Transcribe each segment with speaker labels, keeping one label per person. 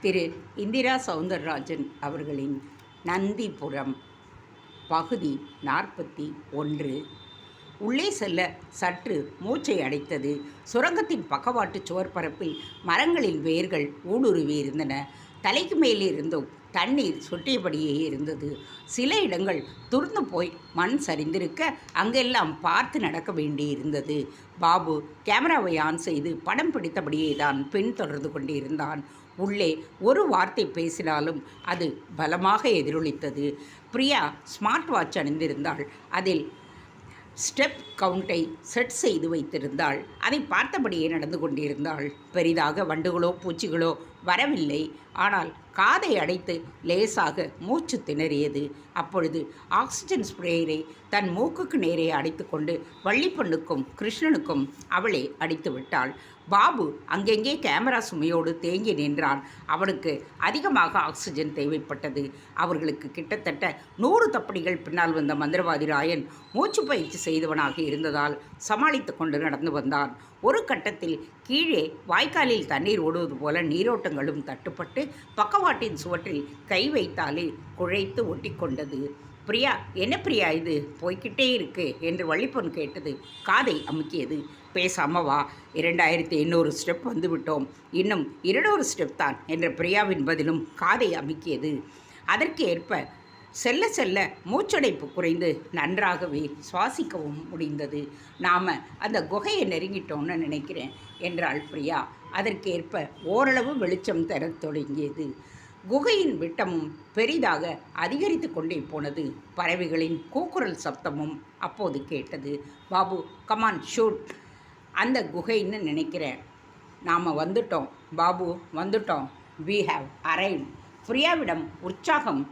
Speaker 1: திரு இந்திரா சவுந்தரராஜன் அவர்களின் நந்திபுரம் பகுதி நாற்பத்தி ஒன்று. உள்ளே செல்ல சற்று மூச்சை அடைத்தது. சுரங்கத்தின் பக்கவாட்டு சுவர்பரப்பில் மரங்களின் வேர்கள் ஊடுருவி இருந்தன தலைக்கு மேலே இருந்தும். தண்ணீர் சொட்டியபடியே இருந்தது. சில இடங்கள் துர்ந்து போய் மண் சரிந்திருக்க அங்கெல்லாம் பார்த்து நடக்க வேண்டியிருந்தது. பாபு கேமராவை ஆன் செய்து படம் பிடித்தபடியே தான் பின்தொடர்ந்து கொண்டிருந்தான். உள்ளே ஒரு வார்த்தை பேசினாலும் அது பலமாக எதிரொலித்தது. பிரியா ஸ்மார்ட் வாட்ச் அணிந்திருந்தாள். அதில் ஸ்டெப் கவுண்டை செட் செய்து வைத்திருந்தாள். அதை பார்த்தபடியே நடந்து கொண்டிருந்தாள். பெரிதாக வண்டுகளோ பூச்சிகளோ வரவில்லை. ஆனால் காதை அடைத்து லேசாக மூச்சு திணறியது. அப்பொழுது ஆக்சிஜன் ஸ்ப்ரேயரை தன் மூக்குக்கு நேரே அடைத்துக்கொண்டு வள்ளிப்பண்ணுக்கும் கிருஷ்ணனுக்கும் அவளே அடித்து விட்டாள். பாபு அங்கெங்கே கேமரா சுமையோடு தேங்கி நின்றான். அவனுக்கு அதிகமாக ஆக்சிஜன் தேவைப்பட்டது. அவர்களுக்கு கிட்டத்தட்ட நூறு தப்படிகள் பின்னால் வந்த மந்திரவாதி ராயன் மூச்சு பயிற்சி செய்தவனாக இருந்ததால் சமாளித்து கொண்டு நடந்து வந்தான். ஒரு கட்டத்தில் கீழே வாய்க்காலில் தண்ணீர் ஓடுவது போல நீரோட்டங்களும் தட்டுப்பட்டு பக்கம் பக்கவாட்டின் சுவற்றில் கை வைத்தாலே குழைத்து ஒட்டிக்கொண்டது. பிரியா என்ன பிரியா இது? போய்கிட்டே இருக்கு என்று வள்ளிப்பொன் கேட்டது. காதை அமுக்கியது. பேசாம வா. இரண்டாயிரத்தி எண்ணூறு ஸ்டெப் வந்துவிட்டோம் இன்னும் இருநூறு ஸ்டெப் தான் என்ற பிரியாவின் பதிலும் காதை அமுக்கியது. அதற்கு ஏற்ப செல்ல செல்ல மூச்சடைப்பு குறைந்து நன்றாகவே சுவாசிக்கவும் முடிந்தது. நாம் அந்த குகையை நெருங்கிட்டோம்னு நினைக்கிறேன் என்றாள் பிரியா. அதற்கேற்ப ஓரளவு வெளிச்சம் தரத் தொடங்கியது. குகையின் விட்டமும் பெரிதாக அதிகரித்து கொண்டே போனது. பறவைகளின் கூக்குரல் சப்தமும் அப்போது கேட்டது. பாபு கமான் ஷூட் அந்த குகைன்னு நினைக்கிறேன் நாம் வந்துட்டோம். பாபு வந்துட்டோம். வி ஹாவ் அரைவ் பிரியாவிடம் உற்சாகம்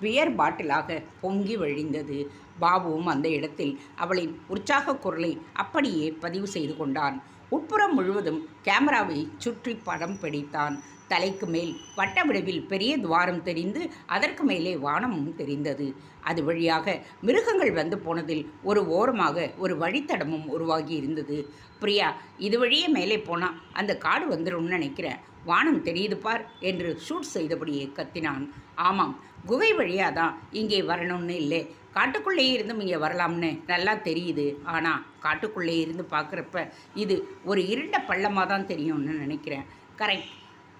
Speaker 1: பியர் பாட்டிலாக பொங்கி வழிந்தது. பாபுவும் அந்த இடத்தில் அவளின் உற்சாக குரலை அப்படியே பதிவு செய்து கொண்டான். உட்புறம் முழுவதும் கேமராவை சுற்றி படம் பிடித்தான். தலைக்கு மேல் வட்டவிடவில் பெரிய துவாரம் தெரிந்து அதற்கு மேலே வானமும் தெரிந்தது. அது வழியாக மிருகங்கள் வந்து போனதில் ஒரு ஓரமாக ஒரு வழித்தடமும் உருவாகி இருந்தது. பிரியா இது வழியே மேலே போனால் அந்த காடு வந்துடும் நினைக்கிறேன் வானம் தெரியுது பார் என்று ஷூட் செய்தபடியே கத்தினான். ஆமாம் குகை வழியாக தான் இங்கே வரணும்னு இல்லை. காட்டுக்குள்ளேயே இருந்தும் இங்கே வரலாம்னு நல்லா தெரியுது. ஆனால் காட்டுக்குள்ளே இருந்து பார்க்குறப்ப இது ஒரு இருண்ட பள்ளமாக தான் தெரியும்னு நினைக்கிறேன். கரெக்ட்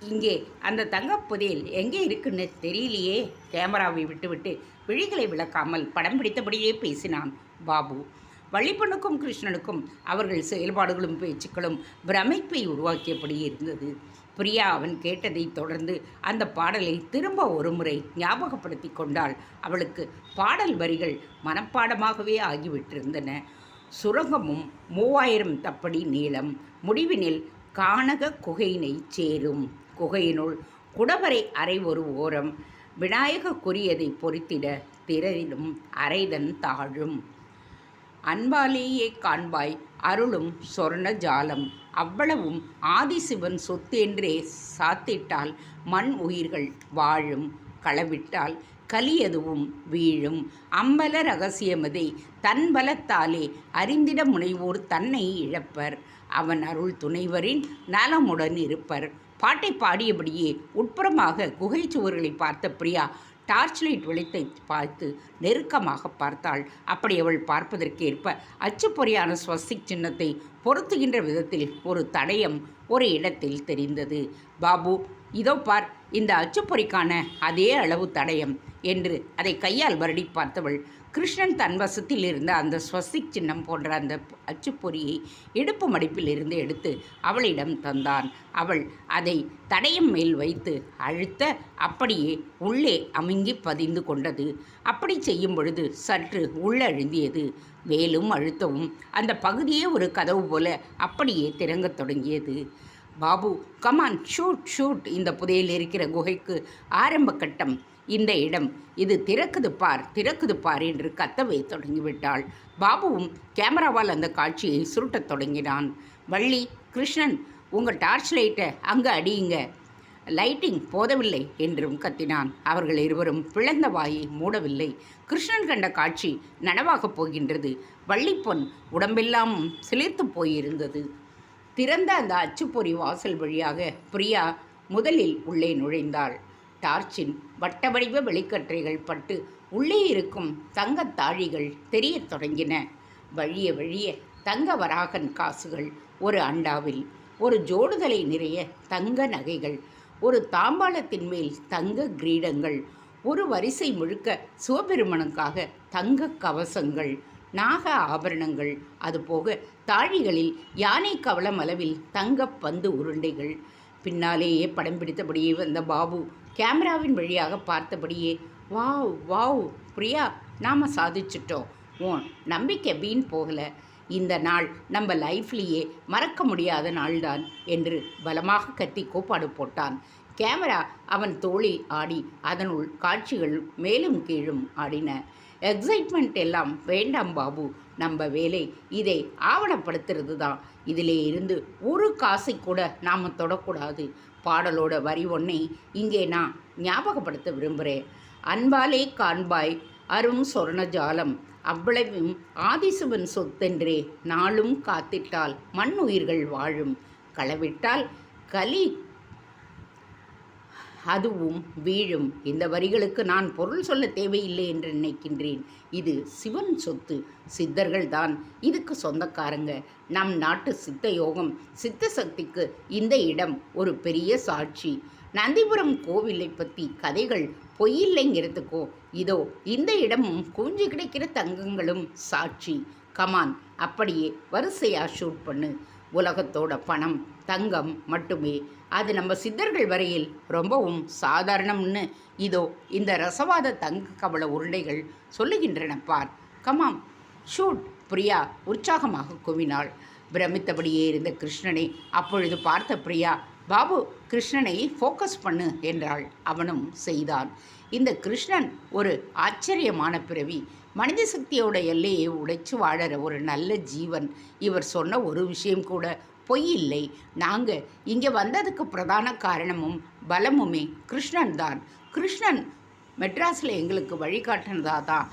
Speaker 1: இங்கே அந்த தங்கப் புதையல் எங்கே இருக்குன்னு தெரியலையே. கேமராவை விட்டுவிட்டு விழிகளை விளக்காமல் படம் பிடித்தபடியே பேசினான் பாபு. வள்ளிப்பனுக்கும் கிருஷ்ணனுக்கும் அவர்கள் செயல்பாடுகளும் பேச்சுக்களும் பிரமிப்பை உருவாக்கியபடி இருந்தது. பிரியா அவன் கேட்டதைத் தொடர்ந்து அந்த பாடலை திரும்ப ஒருமுறை ஞாபகப்படுத்தி கொண்டால் அவளுக்கு பாடல் வரிகள் மனப்பாடமாகவே ஆகிவிட்டிருந்தன. சுரங்கமும் மூவாயிரம் தப்படி நீளம் முடிவினில் கானக குகையினை சேரும். குகையினுள் குடவரை அறை ஒரு ஓரம் விநாயக குறியதை பொறித்திட திரையிலும் அரைதன் தாழும். அன்பாலேயே காண்பாய் அருளும் சொர்ண ஜாலம். அவ்வளவும் ஆதிசிவன் சொத்தென்றே சாத்திட்டால் மண் உயிர்கள் வாழும் களவிட்டால் கலியதுவும் வீழும். அம்பல ரகசியமதை தன் பலத்தாலே அறிந்திட முனைவோர் தன்னை இழப்பர். அவன் அருள் துணைவரின் நலமுடன் இருப்பர். பாட்டை பாடியபடியே உட்புறமாக குகை சுவர்களை பார்த்த பிரியா டார்ச் லைட் வெளித்தை பார்த்து நெருக்கமாக பார்த்தாள். அப்படி அவள் பார்ப்பதற்கேற்ப அச்சுப்பொறியான ஸ்வஸ்திக் சின்னத்தை பொருத்துகின்ற விதத்தில் ஒரு தடயம் ஒரு இடத்தில் தெரிந்தது. பாபு இதோ பார் இந்த அச்சுப்பொறிக்கான அதே அளவு தடயம் என்று அதை கையால் வருடி பார்த்தவள் கிருஷ்ணன் தன் வசத்தில் இருந்த அந்த ஸ்வஸ்திக் சின்னம் போன்ற அந்த அச்சுப்பொறியை இடுப்பு மடிப்பில் இருந்து எடுத்து அவளிடம் தந்தான். அவள் அதை தடையும் மேல் வைத்து அழுத்த அப்படியே உள்ளே அமுங்கி பதிந்து கொண்டது. அப்படி செய்யும் பொழுது சற்று உள்ளழுந்தியது. வேலும் அழுத்தவும் அந்த பகுதியே ஒரு கதவு போல அப்படியே திறங்கத் தொடங்கியது. பாபு கமான் ஷூட் ஷூட் இந்த புதையில் இருக்கிற குகைக்கு ஆரம்ப கட்டம். இந்த இடம். இது திறக்குது பார் திறக்குது பார் என்று கத்தவே தொடங்கிவிட்டாள். பாபுவும் கேமராவால் அந்த காட்சியை சுருட்டத் தொடங்கினான். வள்ளி கிருஷ்ணன் உங்கள் டார்ச் லைட்டை அங்கே அடியுங்க. லைட்டிங் போதவில்லை என்றும் கத்தினான். அவர்கள் இருவரும் பிளந்த வாயை மூடவில்லை. கிருஷ்ணன் கண்ட காட்சி நனவாகப் போகின்றது. வள்ளிப்பொன் உடம்பெல்லாம் சிலிர்த்து போயிருந்தது. திறந்த அந்த அச்சுப்பொறி வாசல் வழியாக பிரியா முதலில் உள்ளே நுழைந்தாள். டார்ச்சின் வட்ட வடிவ வெளிக்கற்றைகள் பட்டு உள்ளே இருக்கும் தங்கத் தாழிகள் தெரியத் தொடங்கின. வழிய வழிய தங்க வராகன் காசுகள் ஒரு அண்டாவில் ஒரு ஜோடுதலை நிறைய தங்க நகைகள் ஒரு தாம்பாளத்தின் மேல் தங்க கிரீடங்கள் ஒரு வரிசை முழுக்க சிவபெருமனுக்காக தங்க கவசங்கள் நாக ஆபரணங்கள் அதுபோக தாழிகளில் யானை கவளம் அளவில் தங்கப் பந்து உருண்டைகள். பின்னாலேயே படம் பிடித்தபடியே வந்த பாபு கேமராவின் வழியாக பார்த்தபடியே வாவ் வாவ் பிரியா நாம் சாதிச்சிட்டோம். ஓ நம்பிக்கை வீண் போகலை. இந்த நாள் நம்ம லைஃப்லேயே மறக்க முடியாத நாள்தான் என்று பலமாக கத்தி கோப்பாடு போட்டான். கேமரா அவன் தோளில் ஆடி அதனுள் காட்சிகள் மேலும் கீழும் ஆடின. எக்ஸைட்மெண்ட் எல்லாம் வேண்டாம் பாபு. நம்ம வேலை இதை ஆவணப்படுத்துறது தான் இதிலே இருந்து ஒரு காசை கூட நாம் தொடக்கூடாது. பாடலோட வரி ஒன்றை இங்கே நான் ஞாபகப்படுத்த விரும்புகிறேன் அன்பாலே காண்பாய் அரும் சொர்ணஜாலம். அவ்வளவும் ஆதிசிவன் சொத்தென்றே நாளும் காத்திட்டால் மண் உயிர்கள் வாழும். களவிட்டால் கலி அதுவும் வீழும். இந்த வரிகளுக்கு நான் பொருள் சொல்ல தேவையில்லை என்று நினைக்கின்றேன். இது சிவன் சொத்து. சித்தர்கள் தான் இதுக்கு சொந்தக்காரங்க. நம் நாட்டு சித்த யோகம் சித்த சக்திக்கு இந்த இடம் ஒரு பெரிய சாட்சி. நந்திபுரம் கோவிலை பற்றி கதைகள் பொய்யில்லைங்கிறதுக்கோ இதோ இந்த இடமும் குஞ்சு கிடைக்கிற தங்கங்களும் சாட்சி. கமான் அப்படியே வரிசையாக ஷூட் பண்ணு. உலகத்தோட பணம் தங்கம் மட்டுமே. அது நம்ம சித்தர்கள் வரையில் ரொம்பவும் சாதாரணம்னு இதோ இந்த ரசவாத தங்க கவள உருண்டைகள் சொல்லுகின்றன பார். கமாம் ஷூட் பிரியா உற்சாகமாக குவினாள். பிரமித்தபடியே இருந்த கிருஷ்ணனை அப்பொழுது பார்த்த பிரியா பாபு கிருஷ்ணனை ஃபோக்கஸ் பண்ணு என்றாள். அவனும் செய்தான். இந்த கிருஷ்ணன் ஒரு ஆச்சரியமான பிறவி. மனித சக்தியோட எல்லையை உடைச்சு வாழற ஒரு நல்ல ஜீவன். இவர் சொன்ன ஒரு விஷயம் கூட பொய் இல்லை. நாங்கள் இங்கே வந்ததுக்கு பிரதான காரணமும் பலமுமே கிருஷ்ணன் தான். கிருஷ்ணன் மெட்ராஸில் எங்களுக்கு வழிகாட்டினதாக தான்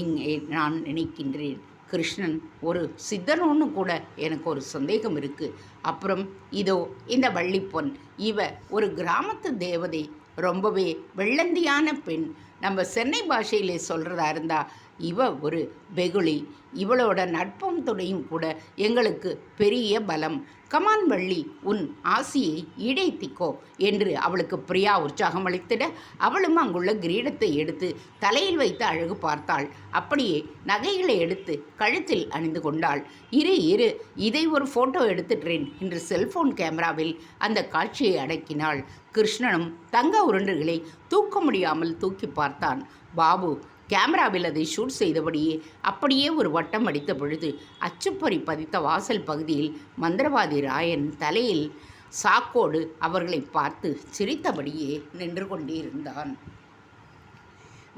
Speaker 1: இங்கே நான் நினைக்கின்றேன். கிருஷ்ணன் ஒரு சித்தனோன்னு கூட எனக்கு ஒரு சந்தேகம் இருக்குது அப்புறம் இதோ இந்த வள்ளிப்பொன். இவ ஒரு கிராமத்து தேவதை ரொம்பவே வெள்ளந்தியான பெண். நம்ம சென்னை பாஷையிலே சொல்கிறதா இருந்தால் இவ ஒரு வெகுளி. இவளோட நட்பும் துணையும் கூட எங்களுக்கு பெரிய பலம். கமான் வள்ளி உன் ஆசியை இடைத்திக்கோ என்று அவளுக்கு பிரியா உற்சாகம் அளித்திட அவளும் அங்குள்ள கிரீடத்தை எடுத்து தலையில் வைத்து அழகு பார்த்தாள். அப்படியே நகைகளை எடுத்து கழுத்தில் அணிந்து கொண்டாள். இரு இரு இதை ஒரு ஃபோட்டோ எடுத்துட்டேன் என்று செல்போன் கேமராவில் அந்த காட்சியை அடக்கினாள். கிருஷ்ணனும் தங்க உருண்டுகளை தூக்க முடியாமல் தூக்கி பார்த்தான். பாபு கேமராவில் அதை ஷூட் செய்தபடியே அப்படியே ஒரு வட்டம் அடித்த பொழுது அச்சுப்பொறி பதித்த வாசல் பகுதியில் மந்திரவாதி ராயன் தலையில் சாக்கோடு அவர்களை பார்த்து சிரித்தபடியே நின்று கொண்டிருந்தான்.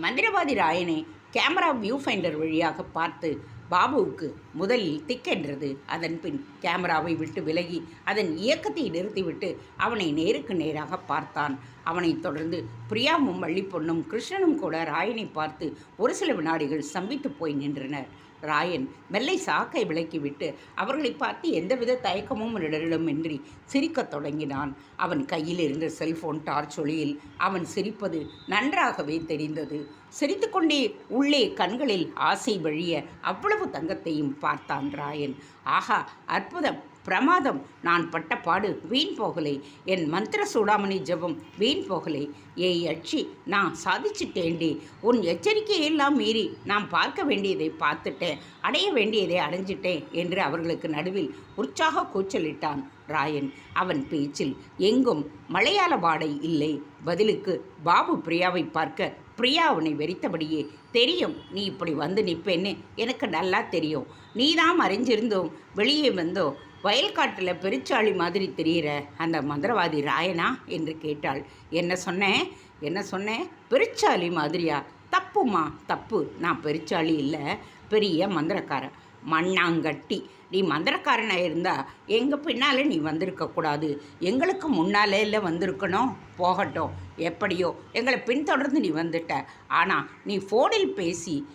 Speaker 1: மந்திரவாதி ராயனை கேமரா வியூ ஃபைண்டர் வழியாக பார்த்து பாபுவுக்கு முதலில் திக்கென்றது அதன் பின் கேமராவை விட்டு விலகி அதன் இயக்கத்தை நிறுத்திவிட்டு அவனை நேருக்கு நேராக பார்த்தான். அவனைத் தொடர்ந்து பிரியாவும் வள்ளிப்பொண்ணும் கிருஷ்ணனும் கூட ராயனை பார்த்து ஒரு சில வினாடிகள் சம்பித்து போய் நின்றனர். ராயன் மெல்லை சாக்கை விலக்கிவிட்டு அவர்களை பார்த்து எந்தவித தயக்கமும் இடரிடமின்றி சிரிக்கத் தொடங்கினான். அவன் கையில் இருந்த செல்போன் டார்ச் ஒளியில் அவன் சிரிப்பது நன்றாகவே தெரிந்தது. சிரித்துக்கொண்டே உள்ளே கண்களில் ஆசை வழிய அவ்வளவு தங்கத்தையும் பார்த்தான் ராயன். ஆஹா அற்புதம்! பிரமாதம். நான் பட்ட பாடு வீண் போகலை. என் மந்திர சூடாமணி ஜபம் வீண் போகலை. ஏய் அச்சி நான் சாதிச்சிட்டேண்டி உன் எச்சரிக்கையெல்லாம் மீறி நான் பார்க்க வேண்டியதை பார்த்துட்டேன். அடைய வேண்டியதை அடைஞ்சிட்டேன் என்று அவர்களுக்கு நடுவில் உற்சாக கூச்சலிட்டான் ராயன். அவன் பேச்சில் எங்கும் மலையாள பாடை இல்லை. பதிலுக்கு பாபு பிரியாவை பார்க்க பிரியா அவனை வெறித்தபடியே தெரியும் நீ இப்படி வந்து நிற்பேன்னு எனக்கு நல்லா தெரியும். நீ தான் மறைஞ்சிருந்தோம் வெளியே வந்தோம் வயல்காட்டில் பெருச்சாளி மாதிரி தெரிகிற அந்த மந்திரவாதி ராயனா என்று கேட்டாள். என்ன சொன்னேன் என்ன சொன்னேன் பெருச்சாளி மாதிரியா? தப்புமா? தப்பு. நான் பெருச்சாளி இல்லை. பெரிய மந்திரக்காரன். மண்ணாங்கட்டி. நீ மந்திரக்காரனாக இருந்தால் எங்கள் பின்னால் நீ வந்திருக்கக்கூடாது எங்களுக்கு முன்னாலே இல்லை வந்திருக்கணும். போகட்டும். எப்படியோ? எங்களை பின்தொடர்ந்து நீ வந்துட்ட. ஆனால் நீ ஃபோனில் பேசி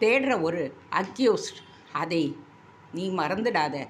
Speaker 1: தேடுற ஒரு அக்யூஸ்ட். அதை நீ மறந்துடாத.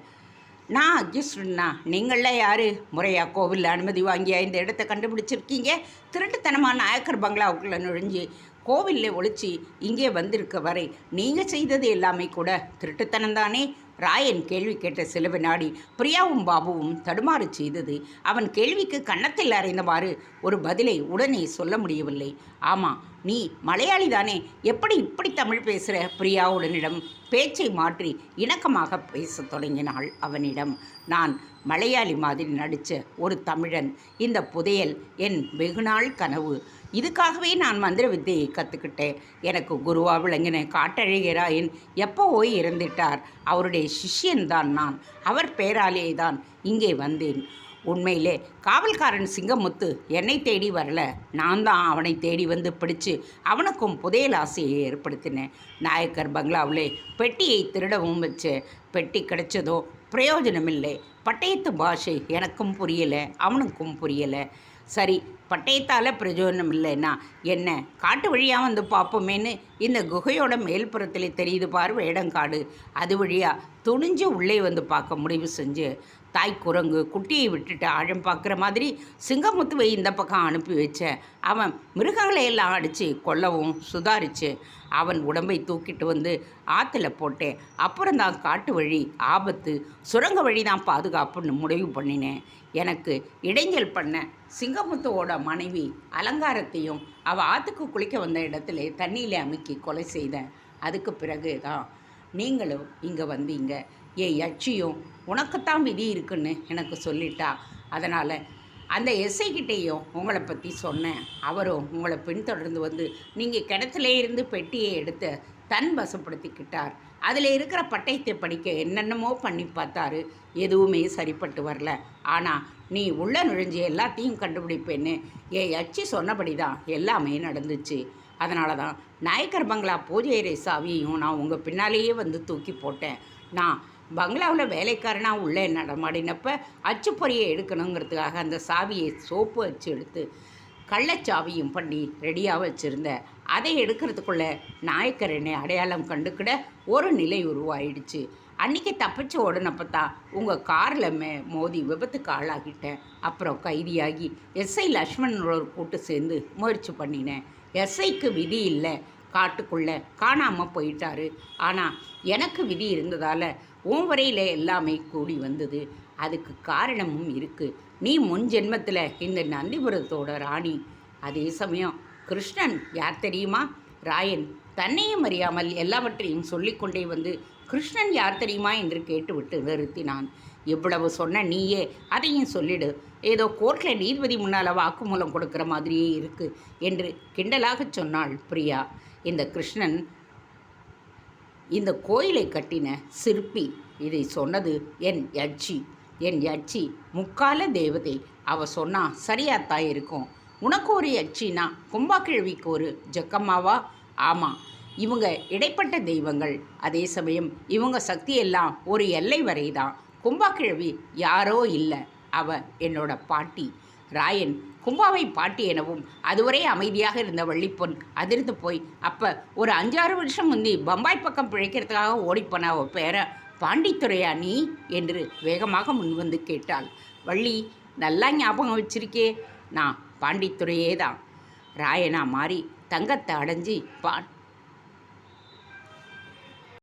Speaker 1: நான் அக்யூஸ்டா நீங்கள யார்? முறையா கோவிலில் அனுமதி வாங்கியா இந்த இடத்த கண்டுபிடிச்சிருக்கீங்க. திருட்டுத்தனமான நாயக்கர் பங்களாவுக்குள்ளே நுழைஞ்சு கோவிலில் ஒழிச்சு இங்கே வந்திருக்க வரை நீங்கள் செய்தது எல்லாமே கூட திருட்டுத்தனம் தானே? ராயன் கேள்வி கேட்ட சில வினாடி பிரியாவும் பாபுவும் தடுமாறு செய்தது. அவன் கேள்விக்கு கன்னத்தில் அறைந்தவாறு ஒரு பதிலை உடனே சொல்ல முடியவில்லை. ஆமாம் நீ மலையாளி தானே எப்படி இப்படி தமிழ் பேசுகிற பிரியாவுடனிடம் பேச்சை மாற்றி இணக்கமாக பேசத் தொடங்கினாள் அவனிடம். நான் மலையாளி மாதிரி நடித்த ஒரு தமிழன். இந்த புதையல் என் வெகுநாள் கனவு. இதுக்காகவே நான் மந்திர வித்தையை கற்றுக்கிட்டேன் எனக்கு குருவா விளங்கின காட்டழகராயன் எப்போவோ இறந்துட்டார்? அவருடைய சிஷ்யன்தான் நான். அவர் பேராலே தான் இங்கே வந்தேன். உண்மையிலே காவல்காரன் சிங்கமுத்து என்னை தேடி வரல. நான் தான் அவனை தேடி வந்து பிடிச்சு அவனுக்கும் புதையல் ஆசையை ஏற்படுத்தினேன். நாயக்கர் பங்களாவிலே பெட்டியை திருடவும் வச்சேன் பெட்டி கிடைச்சதோ பிரயோஜனமில்லை. பட்டயத்து பாஷை எனக்கும் புரியலை அவனுக்கும் புரியலை. சரி பட்டயத்தால் பிரயோஜனம் இல்லைன்னா என்ன? காட்டு வழியாக வந்து பார்ப்போமேன்னு இந்த குகையோட மேல்புறத்தில் தெரியுது பார் வேடங்காடு. அது வழியாக துணிஞ்சு உள்ளே வந்து பார்க்க முடிவு செஞ்சு தாய் குரங்கு குட்டியை விட்டுட்டு ஆழம் பார்க்குற மாதிரி சிங்கமுத்துவை இந்த பக்கம் அனுப்பி வச்சேன் அவன் மிருகங்களை எல்லாம் அடித்து கொல்லவும் சுதாரிச்சு. அவன் உடம்பை தூக்கிட்டு வந்து ஆற்றுல போட்டேன். அப்புறம் தான் காட்டு வழி ஆபத்து சுரங்க வழி தான் பாதுகாப்புன்னு முடிவு பண்ணினேன். எனக்கு இடைஞ்சல் பண்ண சிங்கமுத்துவோட மனைவி அலங்காரத்தையும் அவள் ஆற்றுக்கு குளிக்க வந்த இடத்துல தண்ணியில் அமுக்கி கொலை செய்தேன் அதுக்கு பிறகு தான் நீங்களும் இங்கே வந்தீங்க. என் யட்சியும் உனக்குத்தான் விதி இருக்குன்னு எனக்கு சொல்லிட்டா. அதனால் அந்த எஸ்ஐக்கிட்டேயும் உங்களை பற்றி சொன்னேன். அவரும் உங்களை பின்தொடர்ந்து வந்து நீங்கள் கிணத்துல இருந்து பெட்டியை எடுத்து தன் வசப்படுத்திக்கிட்டார். அதில் இருக்கிற பட்டயத்தை படிக்க என்னென்னமோ பண்ணி பார்த்தாரு. எதுவுமே சரிப்பட்டு வரல. ஆனால் நீ உள்ள நுழைஞ்சு எல்லாத்தையும் கண்டுபிடிப்பேன்னு என் அச்சி சொன்னபடி தான் எல்லாமே நடந்துச்சு. அதனால தான் நாயக்கர் பங்களா பூஜை அறை சாவியையும் நான் உங்கள் பின்னாலேயே வந்து தூக்கி போட்டேன். நான் பங்களாவில் வேலைக்காரனாக உள்ளே நடமாடினப்ப அச்சுப்பொறியை எடுக்கணுங்கிறதுக்காக அந்த சாவியை சோப்பு வச்சு எடுத்து கள்ளச்சாவியும் பண்ணி ரெடியாக வச்சுருந்தேன் அதை எடுக்கிறதுக்குள்ளே நாயக்கரனை அடையாளம் கண்டுக்கிட ஒரு நிலை உருவாயிடுச்சு. அன்றைக்கி தப்பிச்சு ஓடினப்ப தான் உங்கள் காரில் மே மோதி விபத்துக்கு ஆளாகிட்டேன். அப்புறம் கைதியாகி எஸ்ஐ லக்ஷ்மணனோட கூட்டு சேர்ந்து முயற்சி பண்ணினேன். எஸ்ஐக்கு விதி இல்லை. காட்டுக்குள்ளே காணாமல் போயிட்டாரு. ஆனால் எனக்கு விதி இருந்ததால் உன் வரையில் எல்லாமே கூடி வந்தது. அதுக்கு காரணமும் இருக்குது நீ முன் ஜென்மத்தில் இந்த நந்திபுரத்தோட ராணி. அதே சமயம் கிருஷ்ணன் யார் தெரியுமா? ராயன். தன்னையும் அறியாமல் எல்லாவற்றையும் சொல்லிக்கொண்டே வந்து கிருஷ்ணன் யார் தெரியுமா என்று கேட்டுவிட்டு நிறுத்தினான். இவ்வளவு சொன்ன நீயே அதையும் சொல்லிடு. ஏதோ கோர்ட்டில் நீதிபதி முன்னால் வாக்குமூலம் கொடுக்குற மாதிரியே இருக்கு என்று கிண்டலாக சொன்னாள் பிரியா. இந்த கிருஷ்ணன் இந்த கோயிலை கட்டின சிற்பி இதை சொன்னது என் யட்சி. என் யட்சி முக்கால தேவதை. அவ சொன்னா சரியாத்தான் இருக்கும். உனக்கு ஒரு யட்சினா கும்பாக்கிழவிக்கு ஒரு ஜக்கம்மாவா? ஆமாம் இவங்க இடைப்பட்ட தெய்வங்கள். அதே சமயம் இவங்க சக்தி எல்லாம் ஒரு எல்லை வரை தான் கும்பாக்கிழவி யாரோ இல்லை. அவ என்னோட பாட்டி. ராயன் கும்பாவை பாட்டி எனவும் அதுவரை அமைதியாக இருந்த வள்ளிப்பொன் அதிர்ந்து போய் அப்போ ஒரு அஞ்சாறு வருஷம் முந்தி பம்பாய் பக்கம் பிழைக்கிறதுக்காக ஓடிப்போன அவ பேர பாண்டித்துறையா நீ? என்று வேகமாக முன்வந்து கேட்டாள். வள்ளி நல்லா ஞாபகம் வச்சிருக்கே நான் பாண்டித்துறையே தான் ராயனா மாறி தங்கத்தை அடைஞ்சி பா